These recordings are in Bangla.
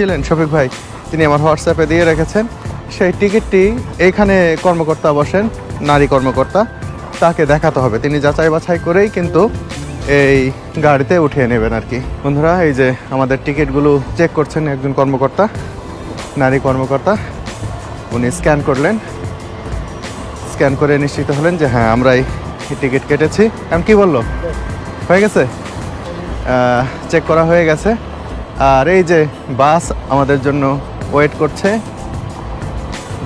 ছিলেন শফিক ভাই। তিনি আমার হোয়াটসঅ্যাপে দিয়ে রেখেছেন। সেই টিকিটটি এইখানে কর্মকর্তা বসেন, নারী কর্মকর্তা। তাকে দেখাতে হবে। তিনি যাচাই বাছাই করেই কিন্তু এই গাড়িতে উঠিয়ে নেবেন আর কি। বন্ধুরা, এই যে আমাদের টিকিটগুলো চেক করছেন একজন কর্মকর্তা, নারী কর্মকর্তা। উনি স্ক্যান করলেন। স্ক্যান করে নিশ্চিত হলেন যে হ্যাঁ আমরাই টিকিট কেটেছি। এখন কি বলল? হয়ে গেছে? চেক করা হয়ে গেছে। আর এই যে বাস আমাদের জন্য ওয়েট করছে।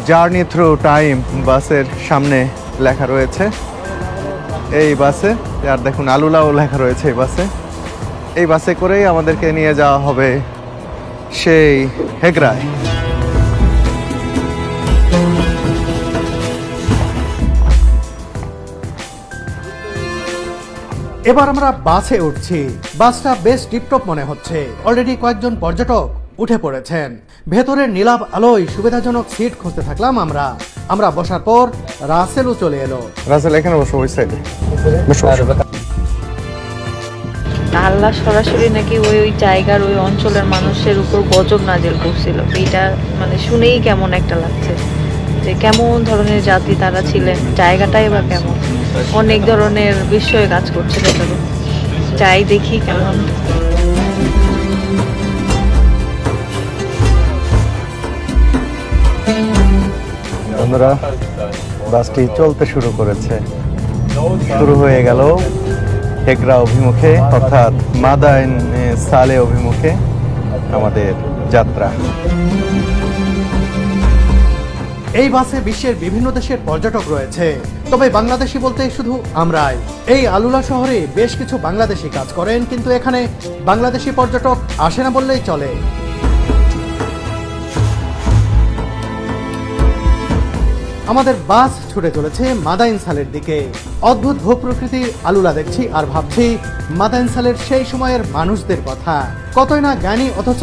জার্নি থ্রু টাইম বাসের সামনে লেখা রয়েছে। এই বাসে, আর দেখুন আলুলাও লেখা রয়েছে এই বাসে। এই বাসে করেই আমাদেরকে নিয়ে যাওয়া হবে সেই হেগরায় এবার আমরা বাসে উঠছি। বাসটা বেশ টিপটপ মনে হচ্ছে। অলরেডি কয়েকজন পর্যটক উঠে পড়েছেন। ভেতরের নীলাভ আলোয় সুবিধাজনক সিট খুঁজতে থাকলাম আমরা। আমরা বসার পর রাসেলও চলে এলো। রাসেল এখানে বসো ওই সাইডে আল্লাহ সরাসরি নাকি ওই ওই জায়গার ওই অঞ্চলের মানুষের উপর গজব নাজিল করছিল। এইটা মানে শুনেই কেমন একটা লাগছে। যে কেমন ধরনের জাতি তারা ছিলেন, জায়গাটাই বা কেমন? অনেক ধরনের বিস্ময় কাজ করছে ভেতরে। যাই দেখি কেমন। বন্ধুরা, বাসটি চলতে শুরু করেছে। শুরু হয়ে গেল হেগরা অভিমুখে, অর্থাৎ মাদাইন সালে অভিমুখে আমাদের যাত্রা। এই বাসে বিশ্বের বিভিন্ন দেশের পর্যটক রয়েছে। তবে বাংলাদেশি বলতে শুধু আমরাই। এই আলুলা শহরে বেশ কিছু বাংলাদেশি কাজ করেন, কিন্তু এখানে বাংলাদেশি পর্যটক আসে না বললেই চলে। আমাদের বাস ছুটে চলেছে মাদাইন সালের দিকে। অদ্ভুত ভূপ্রকৃতির আলুলা দেখছি আর ভাবছি মাদাইন সালের সেই সময়ের মানুষদের কথা। কতই না জ্ঞানী অথচ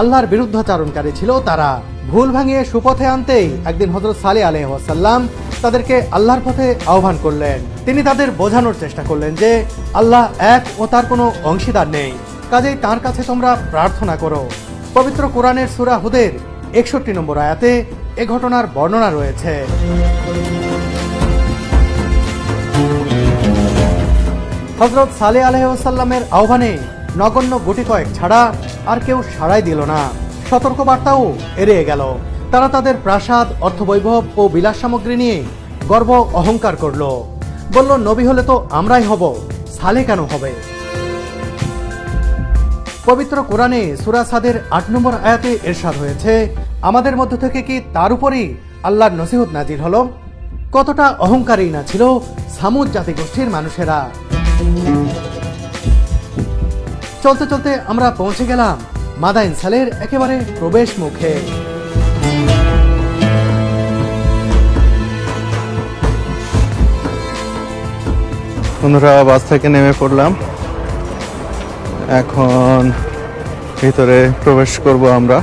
আল্লাহর বিরুদ্ধাচারণকারী ছিল তারা। ভুল ভাঙিয়ে সুপথে আনতেই একদিন হজরত সালে আলহাসাল্লাম তাদেরকে আল্লাহর পথে আহ্বান করলেন। তিনি তাদের বোঝানোর চেষ্টা করলেন যে আল্লাহ এক ও তার কোনো অংশীদার নেই। কাজেই তার কাছে তোমরা প্রার্থনা করো। পবিত্র কোরআনের সুরা হুদের একষট্টি নম্বর আয়াতে এ ঘটনার বর্ণনা রয়েছে। হজরত সালে আলহামের আহ্বানে নগণ্য গুটি কয়েক ছাড়া আর কেউ সাড়াই দিল না। সতর্ক বার্তাও এড়িয়ে গেল। তারা তাদের প্রাসাদ, অর্থবৈভব ও বিলাস সামগ্রী নিয়ে গর্ব অহংকার করল। বলল, নবী হলে তো আমরাই হব, সালে কেন হবে? পবিত্র কোরআনে সুরা সাদের আট নম্বর আয়াতে এরশাদ হয়েছে আমাদের মধ্য থেকে কি তার উপরই আল্লাহর নসিহত নাজির হলো? কতটা অহংকারী না ছিল সামুদ জাতিগোষ্ঠীর মানুষেরা? চলতে চলতে আমরা পৌঁছে গেলাম মাদাইন সালের একেবারে প্রবেশ মুখে। বন্ধুরা বাস থেকে নেমে পড়লাম। এখন ভিতরে প্রবেশ করব আমরা।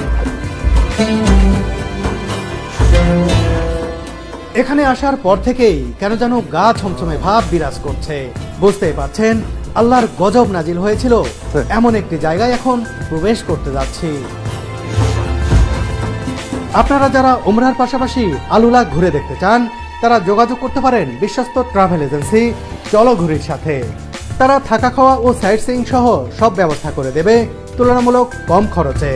এখানে আসার পর থেকেই কেন যেন গা ছমছমে ভাব বিরাজ করছে। বুঝতেই পারছেন, আল্লাহর গজব নাজিল হয়েছিল। এমন একটি জায়গায় এখন প্রবেশ করতে যাচ্ছি। আপনারা যারা উমরার পাশাপাশি আলুলা ঘুরে দেখতে চান, তারা যোগাযোগ করতে পারেন বিশ্বস্ত ট্রাভেল এজেন্সি জলঘুরির সাথে। তারা থাকা খাওয়া ও সাইট সিইং সহ সব ব্যবস্থা করে দেবে, তুলনামূলক কম খরচে।